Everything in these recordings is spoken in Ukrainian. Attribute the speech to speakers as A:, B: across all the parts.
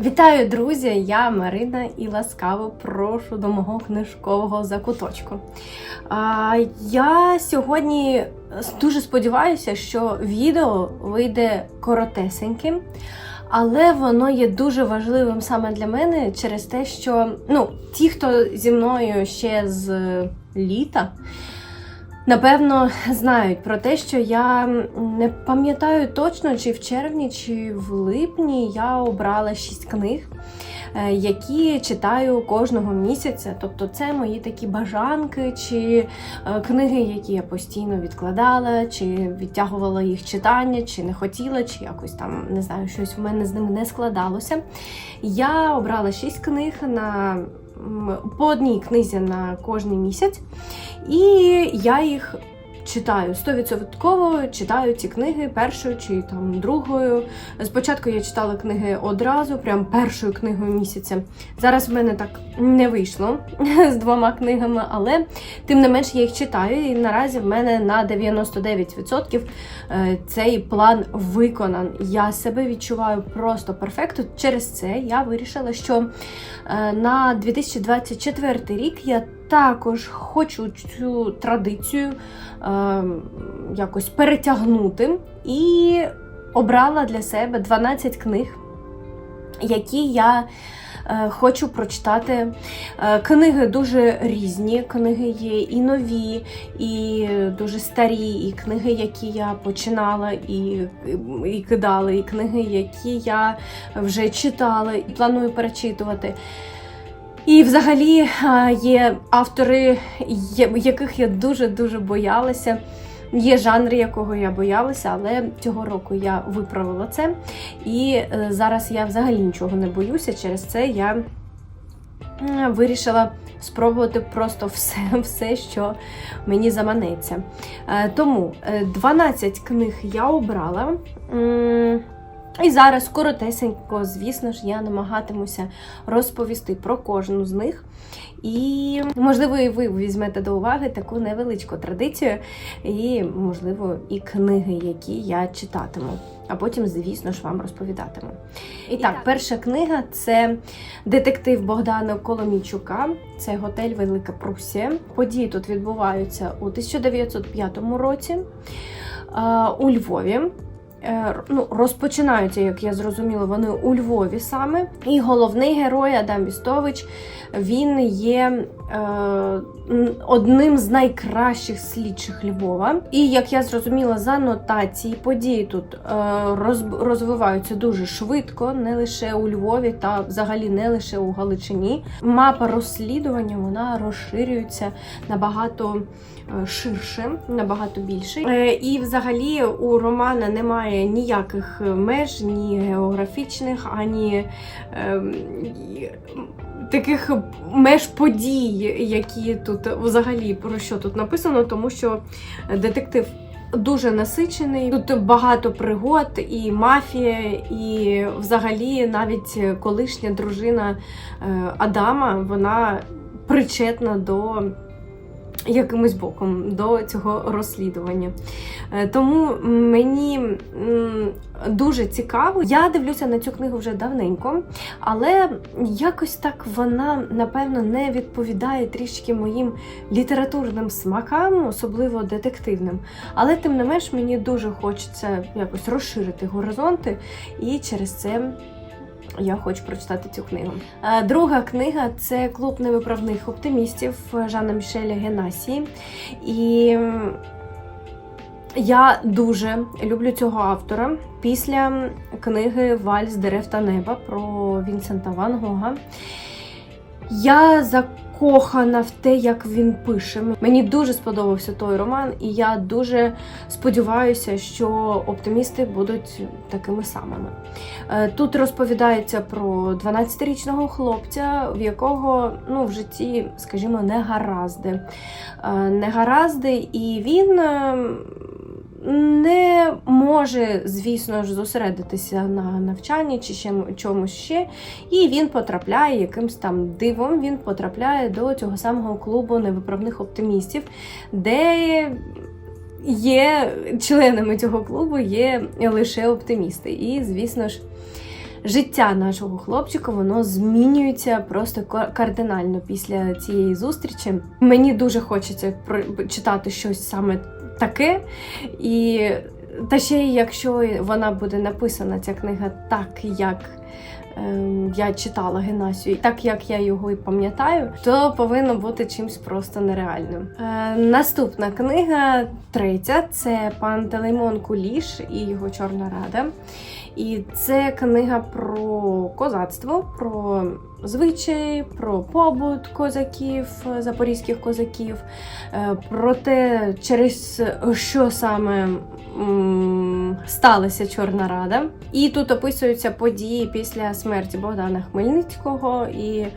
A: Вітаю, друзі! Я Марина і ласкаво прошу до мого книжкового закуточку. А, я сьогодні дуже сподіваюся, що відео вийде коротесеньким, але воно є дуже важливим саме для мене через те, що ну, ті, хто зі мною ще з літа. Напевно, знають про те, що я не пам'ятаю точно, чи в червні, чи в липні я обрала шість книг, е, які читаю кожного місяця. Тобто, це мої такі бажанки, чи е, книги, які я постійно відкладала, чи відтягувала їх читання, чи не хотіла, чи якось там не знаю, щось в мене з ними не складалося. Я обрала шість книг на по одній книзі на кожний місяць. І я їх читаю 100% читаю ці книги першою чи там другою. Спочатку я читала книги одразу, прям першою книгою місяця. Зараз в мене так не вийшло з двома книгами, але тим не менш я їх читаю. І наразі в мене на 99% е, цей план виконан. Я себе відчуваю просто перфектно. Через це я вирішила, що е, на 2024 рік я також хочу цю традицію е, якось перетягнути і обрала для себе 12 книг, які я е, хочу прочитати. Е, книги дуже різні, книги є і нові, і дуже старі, і книги, які я починала і, і кидала, і книги, які я вже читала і планую перечитувати. І взагалі є автори, яких я дуже-дуже боялася. Є жанр, якого я боялася, але цього року я виправила це. І е, зараз я взагалі нічого не боюся. Через це я вирішила спробувати просто все, все що мені заманеться. Е, Тому е, 12 книг я обрала. І зараз коротесенько, звісно ж, я намагатимуся розповісти про кожну з них. І, можливо, і ви візьмете до уваги таку невеличку традицію, і, можливо, і книги, які я читатиму. А потім, звісно ж, вам розповідатиму. І так, перша книга це детектив Богдана Коломійчука. Це готель Велика Прусія. Події тут відбуваються у 1905 році у Львові. Е, Ну, розпочинаються, як я зрозуміла, вони у Львові саме. І головний герой Адам Вістович він є е, одним з найкращих слідчих Львова. І як я зрозуміла, за нотації події тут е, роз, розвиваються дуже швидко, не лише у Львові, та взагалі не лише у Галичині. Мапа розслідування вона розширюється набагато е, ширше, набагато більше. Е, і взагалі у романа немає ніяких меж, ні географічних, ані. і- Таких меж подій, які тут взагалі про що тут написано, тому що детектив дуже насичений. Тут багато пригод, і мафія, і взагалі навіть колишня дружина е, Адама вона причетна до якимось боком до цього розслідування. Е, Тому мені дуже цікаво. Я дивлюся на цю книгу вже давненько, але якось так вона, напевно, не відповідає трішки моїм літературним смакам, особливо детективним. Але тим не менш мені дуже хочеться якось розширити горизонти, і через це. Я хочу прочитати цю книгу. Е, Друга книга це клуб невиправних оптимістів Жана Мішеля Генасії. І я дуже люблю цього автора після книги Вальс дерев та неба про Вінсента Ван Гога. Я закохана в те, як він пише. Мені дуже сподобався той роман, і я дуже сподіваюся, що оптимісти будуть такими самими. Е, Тут розповідається про 12-річного хлопця, в якого ну, в житті, скажімо, негаразди. Е, Негаразди, і він. Не може, звісно ж, зосередитися на навчанні чи чомусь ще, і він потрапляє якимсь там дивом. Він потрапляє до цього самого клубу невиправних оптимістів, де є членами цього клубу є лише оптимісти. І, звісно ж, життя нашого хлопчика воно змінюється просто кардинально після цієї зустрічі. Мені дуже хочеться про- читати щось саме таке. І та ще й якщо вона буде написана, ця книга так, як. ем, Я читала Генасію, так як я його і пам'ятаю, то повинно бути чимось просто нереальним. Е, наступна книга, третя, це пан Телеймон Куліш і його Чорна Рада. І це книга про козацтво, про звичаї, про побут козаків, запорізьких козаків, е, про те, через що саме сталася Чорна Рада. І тут описуються події після смерті Богдана Хмельницького і е,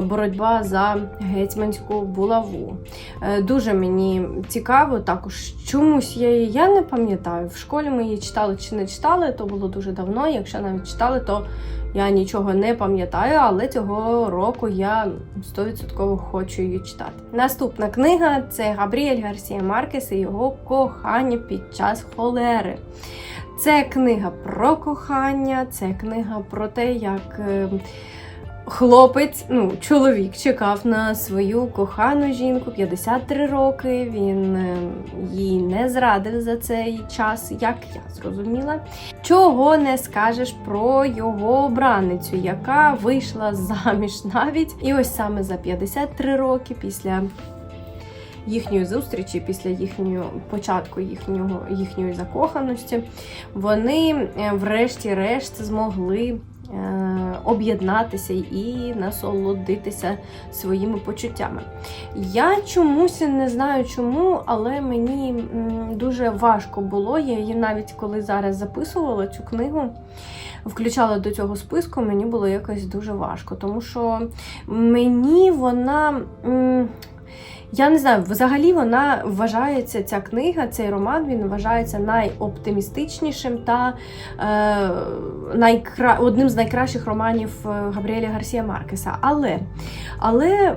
A: боротьба за гетьманську булаву. Е, Дуже мені цікаво, також чомусь я її я не пам'ятаю. В школі ми її читали чи не читали, то було дуже давно. Якщо навіть читали, то я нічого не пам'ятаю, але цього року я 100% хочу її читати. Наступна книга це Габріель Гарсія Маркес і його кохання під час холери. Це книга про кохання, це книга про те, як е, хлопець, ну, чоловік чекав на свою кохану жінку 53 роки. Він е, їй не зрадив за цей час, як я зрозуміла. Чого не скажеш про його обраницю, яка вийшла заміж навіть. І ось саме за 53 роки після. Їхньої зустрічі після їхнього початку їхнього їхньої закоханості, вони е, врешті-решт змогли об'єднатися і насолодитися своїми почуттями. Я чомусь не знаю чому, але мені дуже важко було. Я її навіть коли зараз записувала цю книгу, включала до цього списку, мені було якось дуже важко, тому що мені вона. Я не знаю, взагалі вона вважається, ця книга, цей роман, він вважається найоптимістичнішим та е, найкра... одним з найкращих романів е, Габріеля Гарсія Маркеса. Але, але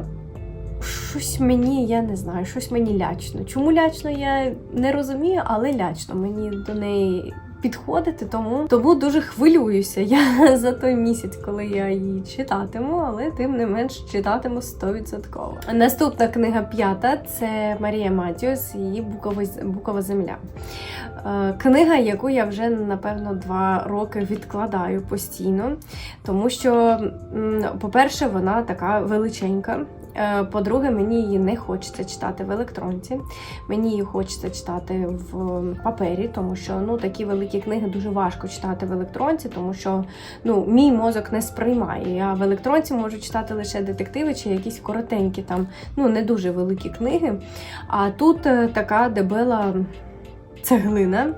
A: щось мені, я не знаю, щось мені лячно. Чому лячно, я не розумію, але лячно мені до неї. Підходити, тому тому дуже хвилююся я за той місяць, коли я її читатиму, але тим не менш читатиму 100%. Наступна книга п'ята це Марія Матіос і Букова, Букова земля. Е, Книга, яку я вже напевно два роки відкладаю постійно, тому що, по-перше, вона така величенька. Е, По-друге, мені її не хочеться читати в електронці. Мені її хочеться читати в папері, тому що ну такі великі книги дуже важко читати в електронці, тому що ну мій мозок не сприймає. Я в електронці можу читати лише детективи чи якісь коротенькі, там ну не дуже великі книги. А тут е, така дебела. Цеглина,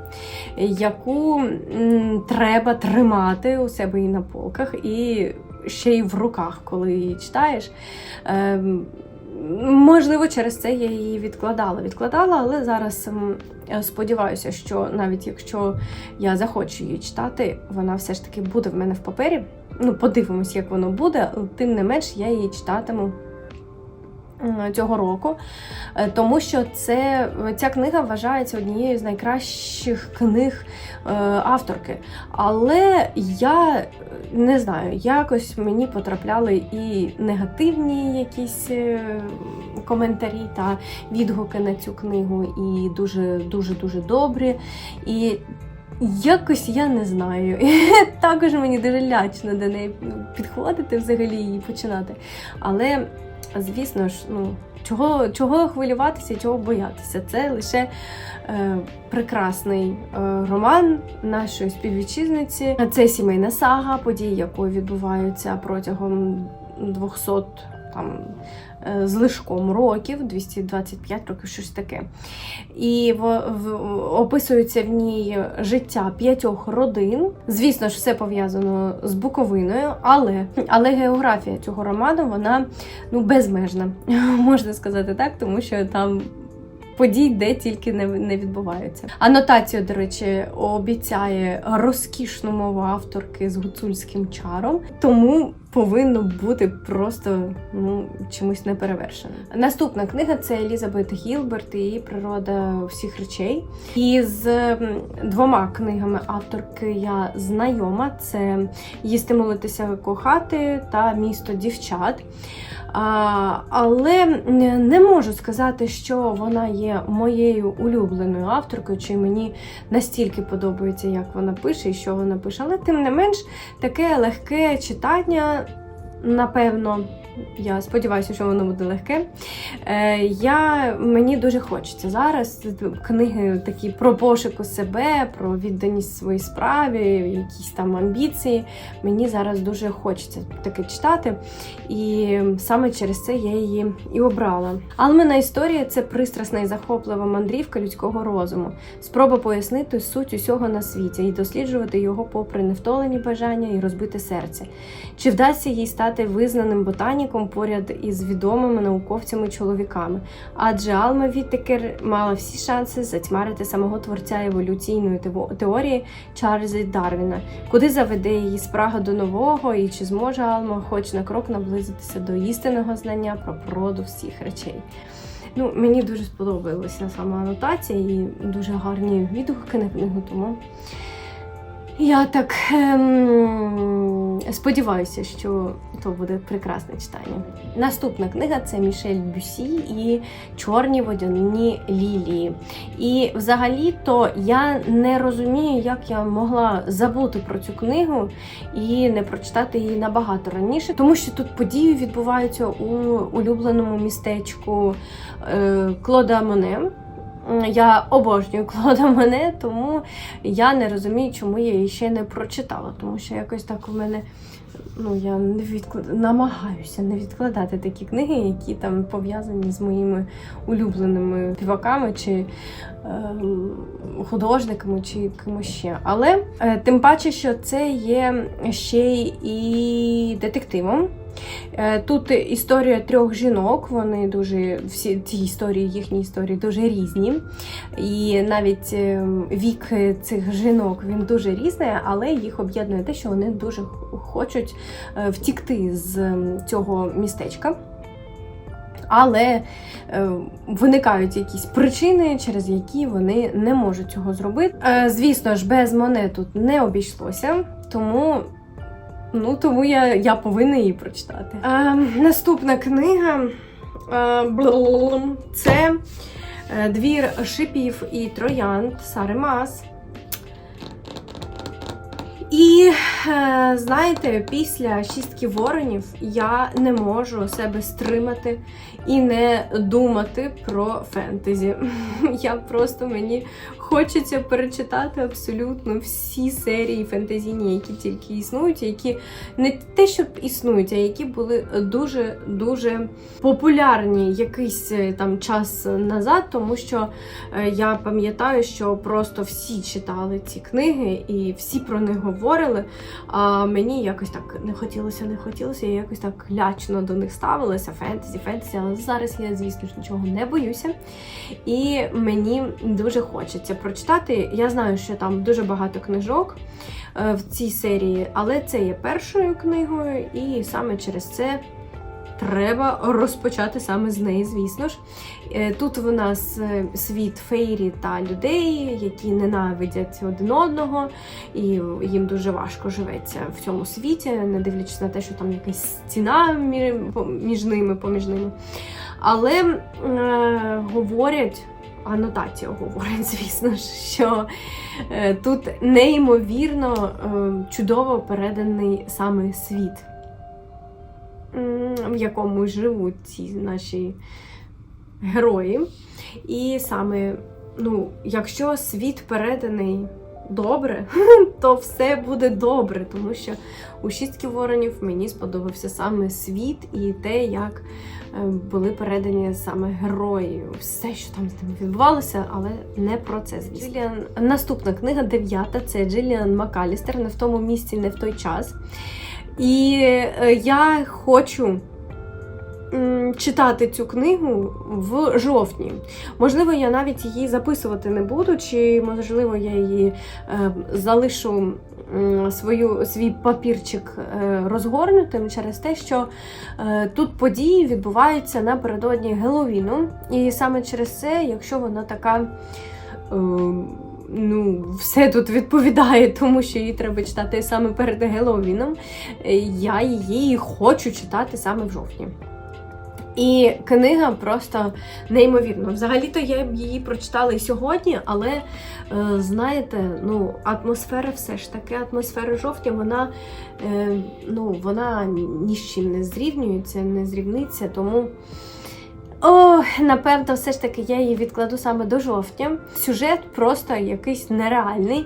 A: яку м, треба тримати у себе і на полках, і ще й в руках, коли її читаєш. Ем, Можливо, через це я її відкладала. Відкладала, але зараз ем, е, сподіваюся, що навіть якщо я захочу її читати, вона все ж таки буде в мене в папері. Ну, подивимось, як воно буде. Тим не менш, я її читатиму цього року, Е, тому що це, ця книга вважається однією з найкращих книг е, авторки. Але я не знаю, якось мені потрапляли і негативні якісь е, коментарі та відгуки на цю книгу, і дуже дуже дуже добрі. І Якось я не знаю. Також мені дуже лячно до неї підходити взагалі і починати. Але, звісно ж, ну, чого, чого хвилюватися, чого боятися? Це лише е, прекрасний е, роман нашої співвітчизниці. Це сімейна сага, події якої відбуваються протягом 200 там, е, з лишком років, 225 років, щось таке. І в, в, описується в ній життя п'ятьох родин. Звісно ж, все пов'язано з Буковиною, але, але географія цього роману вона ну, безмежна, можна сказати так, тому що там. Подій, де тільки не, не відбуваються. Анотацію, до речі, обіцяє розкішну мову авторки з гуцульським чаром. Тому повинно бути просто ну, чимось неперевершеним. Наступна книга це Елізабет Гілберт і природа всіх речей. І з двома книгами авторки я знайома: це їсти, молитися, кохати та місто дівчат. Але не можу сказати, що вона є моєю улюбленою авторкою, чи мені настільки подобається, як вона пише і що вона пише. Але тим не менш, таке легке читання, напевно. Я сподіваюся, що воно буде легке. Е, я, мені дуже хочеться зараз книги такі про пошуку себе, про відданість своїй справі, якісь там амбіції. Мені зараз дуже хочеться таке читати. І саме через це я її і обрала. Алмина історія це пристрасна і захоплива мандрівка людського розуму, спроба пояснити суть усього на світі і досліджувати його попри невтолені бажання і розбите серце. Чи вдасться їй стати визнаним ботаніком поряд із відомими науковцями-чоловіками? Адже Алма Віттекер мала всі шанси затьмарити самого творця еволюційної теорії Чарльза Дарвіна. Куди заведе її спрага до нового, і чи зможе Алма хоч на крок наблизитися до істинного знання про природу всіх речей? Ну, мені дуже сподобалася сама анотація і дуже гарні відгуки на книгу, тому я так ем, сподіваюся, що то буде прекрасне читання. Наступна книга це Мішель Бюсі і Чорні водяні лілії. І взагалі-то я не розумію, як я могла забути про цю книгу і не прочитати її набагато раніше, тому що тут події відбуваються у улюбленому містечку е, Клода Моне. Я обожнюю Клода Моне, тому я не розумію, чому я її ще не прочитала. Тому що якось так у мене ну, я не відклад... намагаюся не відкладати такі книги, які там пов'язані з моїми улюбленими співаками чи ем, художниками, чи кимось ще. Але е, тим паче, що це є ще і детективом. Е, Тут історія трьох жінок, вони дуже всі ці історії, їхні історії дуже різні. І навіть е, вік цих жінок він дуже різний, але їх об'єднує те, що вони дуже хочуть е, втікти з цього містечка. Але виникають якісь причини, через які вони не можуть цього зробити. Звісно ж, без монет тут не обійшлося, тому Ну, тому я, я повинна її прочитати. Е, наступна книга е, це Двір шипів і троянд Сари Мас. І е, знаєте, після шістки воронів я не можу себе стримати і не думати про фентезі. Я просто мені хочеться перечитати абсолютно всі серії фентезійні, які тільки існують, які не те, щоб існують, а які були дуже дуже популярні якийсь е, там час назад, тому що е, я пам'ятаю, що просто всі читали ці книги і всі про них говорили. А мені якось так не хотілося, не хотілося, я якось так лячно до них ставилася. Фентезі, фентезі, але зараз я, звісно ж, нічого не боюся. І мені дуже хочеться прочитати. Я знаю, що там дуже багато книжок е, в цій серії, але це є першою книгою, і саме через це. Треба розпочати саме з неї, звісно ж. Е, Тут в нас е, світ фейрі та людей, які ненавидять один одного, і їм дуже важко живеться в цьому світі, не дивлячись на те, що там якась стіна між ними, поміж ними. Але е, говорять. Анотація говорить, звісно що е, тут неймовірно е, чудово переданий саме світ, в якому живуть ці наші герої. І саме, ну, якщо світ переданий добре, то все буде добре, тому що у шістки воронів мені сподобався саме світ і те, як були передані саме герої, все, що там з ними відбувалося, але не про це. Звісно. Джиліан... Наступна книга, дев'ята, це Джиліан Макалістер не в тому місці, не в той час. І е, я хочу читати цю книгу в жовтні. Можливо, я навіть її записувати не буду, чи можливо я її е, залишу свою, свій папірчик е, розгорнутим через те, що е, тут події відбуваються напередодні Геловіну. І саме через це, якщо вона така. Ну, все тут відповідає, тому що її треба читати саме перед Геловіном. Я її хочу читати саме в жовтні. І книга просто неймовірна. Взагалі-то я б її прочитала і сьогодні, але е, знаєте, ну, атмосфера все ж таки, атмосфера жовтня, вона, е, ну, вона ні з чим не зрівнюється, не зрівниться, тому. О, напевно, все ж таки я її відкладу саме до жовтня. Сюжет просто якийсь нереальний.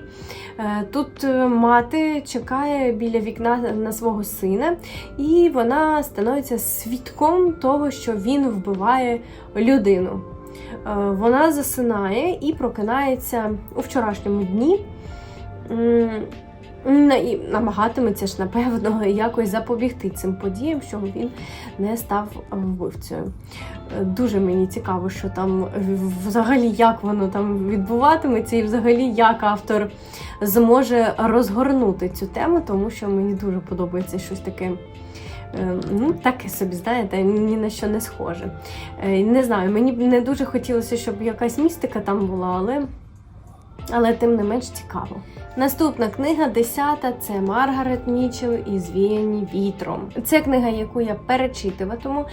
A: Е, Тут е, мати чекає біля вікна на свого сина, і вона становиться свідком того, що він вбиває людину. Е, Вона засинає і прокинається у вчорашньому дні. І намагатиметься ж, напевно, якось запобігти цим подіям, щоб він не став вбивцею. Е, Дуже мені цікаво, що там взагалі як воно там відбуватиметься, і взагалі як автор зможе розгорнути цю тему, тому що мені дуже подобається щось таке. е, Ну, таке собі, знаєте, ні на що не схоже. Е, Не знаю, мені б не дуже хотілося, щоб якась містика там була, але, але тим не менш цікаво. Наступна книга, десята, це Маргарет Мічел і Звіяні вітром. Це книга, яку я перечитуватиму,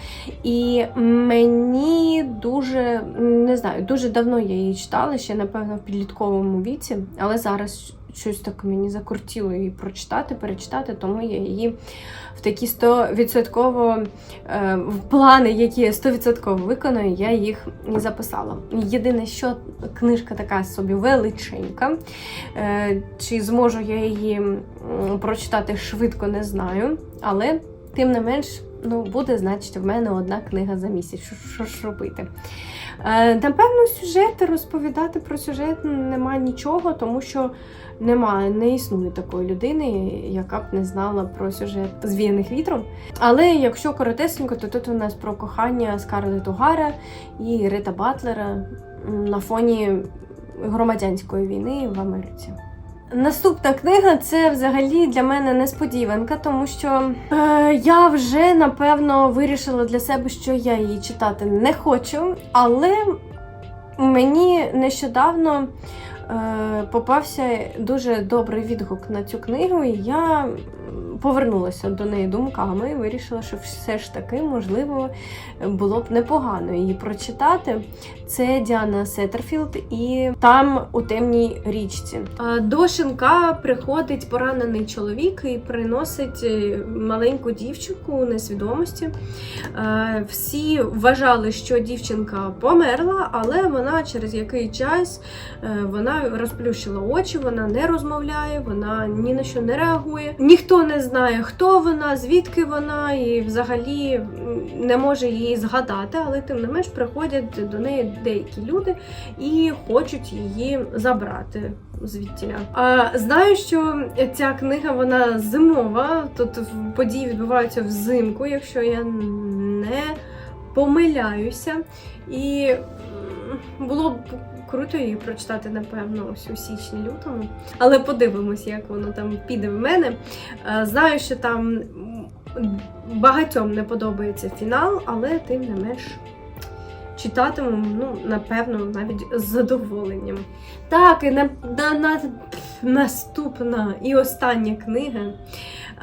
A: і мені дуже не знаю, дуже давно я її читала, ще напевно в підлітковому віці, але зараз щось таке мені закортіло її прочитати, перечитати, тому я її в такі 100% е, плани, які я 100% виконую, я їх не записала. Єдине, що книжка така собі величенька. Е, Чи зможу я її прочитати швидко, не знаю. Але тим не менш, ну, буде, значить, в мене одна книга за місяць. Що, ж робити? Е, Напевно, сюжет розповідати про сюжет немає нічого, тому що немає, не існує такої людини, яка б не знала про сюжет звіяних вітром. Але якщо коротесенько, то тут у нас про кохання Скарлетт Угара і Рита Батлера на фоні громадянської війни в Америці. Наступна книга це взагалі для мене несподіванка, тому що е, я вже напевно вирішила для себе, що я її читати не хочу, але мені нещодавно е, попався дуже добрий відгук на цю книгу, і я повернулася до неї думками і вирішила, що все ж таки, можливо, було б непогано її прочитати. Це Діана Сеттерфілд і там у темній річці. До шинка приходить поранений чоловік і приносить е, маленьку дівчинку у несвідомості. Е, Всі вважали, що дівчинка померла, але вона через який час е, вона розплющила очі, вона не розмовляє, вона ні на що не реагує. Ніхто не знає, хто вона, звідки вона, і взагалі не може її згадати, але тим не менш приходять до неї деякі люди і хочуть її забрати звідтіля. А знаю, що ця книга вона зимова. Тут події відбуваються взимку, якщо я не помиляюся. І було б круто її прочитати, напевно, ось у січні-лютому. Але подивимось, як воно там піде в мене. Е, Знаю, що там багатьом не подобається фінал, але тим не менш читатиму, ну, напевно, навіть з задоволенням. Так, і на, на, на, наступна і остання книга.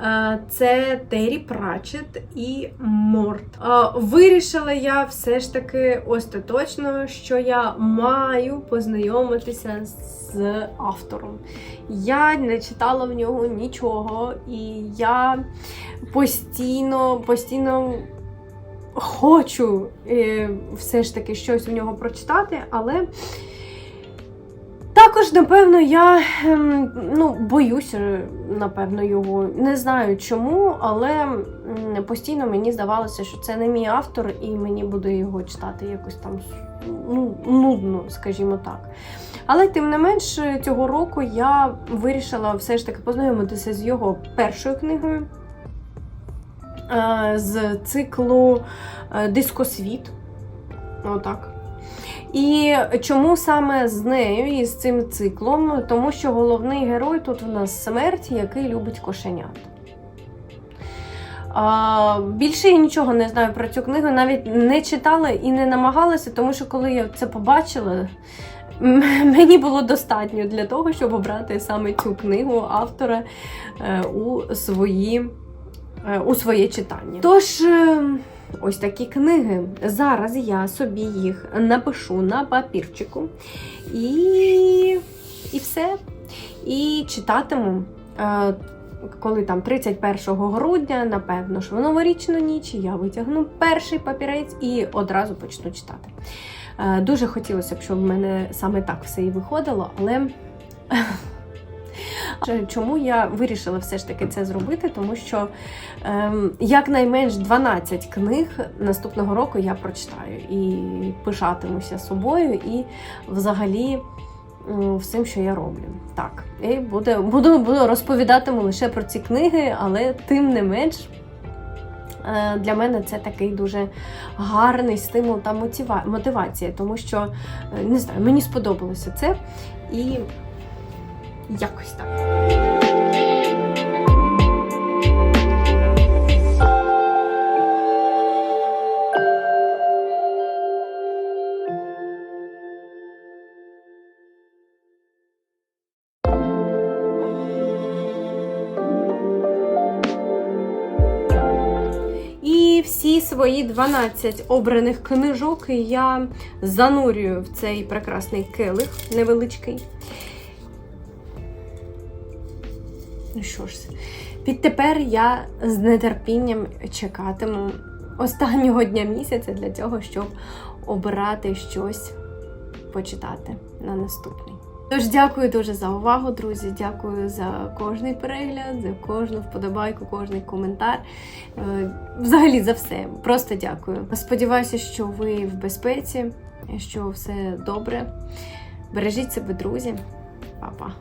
A: Е, Це Террі Пратчет і Морт. Е, Вирішила я все ж таки остаточно, що я маю познайомитися з автором. Я не читала в нього нічого, і я постійно, постійно хочу е, все ж таки щось у нього прочитати, але також, напевно, я ем, ну, боюся, напевно, його. Не знаю чому, але постійно мені здавалося, що це не мій автор, і мені буде його читати якось там ну, нудно, скажімо так. Але тим не менш, цього року я вирішила все ж таки познайомитися з його першою книгою. е, з циклу е, Дискосвіт. Отак. І чому саме з нею і з цим циклом? Тому що головний герой тут у нас смерть, який любить кошенят. А, більше я нічого не знаю про цю книгу, навіть не читала і не намагалася, тому що коли я це побачила, мені було достатньо для того, щоб обрати саме цю книгу автора е, у, свої, е, у своє читання. Тож. Ось такі книги. Зараз я собі їх напишу на папірчику і, і все. І читатиму. е, Коли там 31 грудня, напевно, ж в новорічну ніч я витягну перший папірець і одразу почну читати. Е, Дуже хотілося б, щоб в мене саме так все і виходило, але чому я вирішила все ж таки це зробити? Тому що ем, якнайменш 12 книг наступного року я прочитаю і пишатимуся собою, і взагалі всім, що я роблю. Так, і буде, буду, буду розповідатиму лише про ці книги, але тим не менш. е, Для мене це такий дуже гарний стимул та мотива- мотивація, тому що е, не знаю, мені сподобалося це і якось так. І всі свої 12 обраних книжок я занурюю в цей прекрасний келих невеличкий. Що ж, відтепер я з нетерпінням чекатиму останнього дня місяця для того, щоб обирати щось почитати на наступний. Тож дякую дуже за увагу, друзі. Дякую за кожний перегляд, за кожну вподобайку, кожний коментар. Е, Взагалі за все. Просто дякую. Сподіваюся, що ви в безпеці, що все добре. Бережіть себе, друзі. Па-па.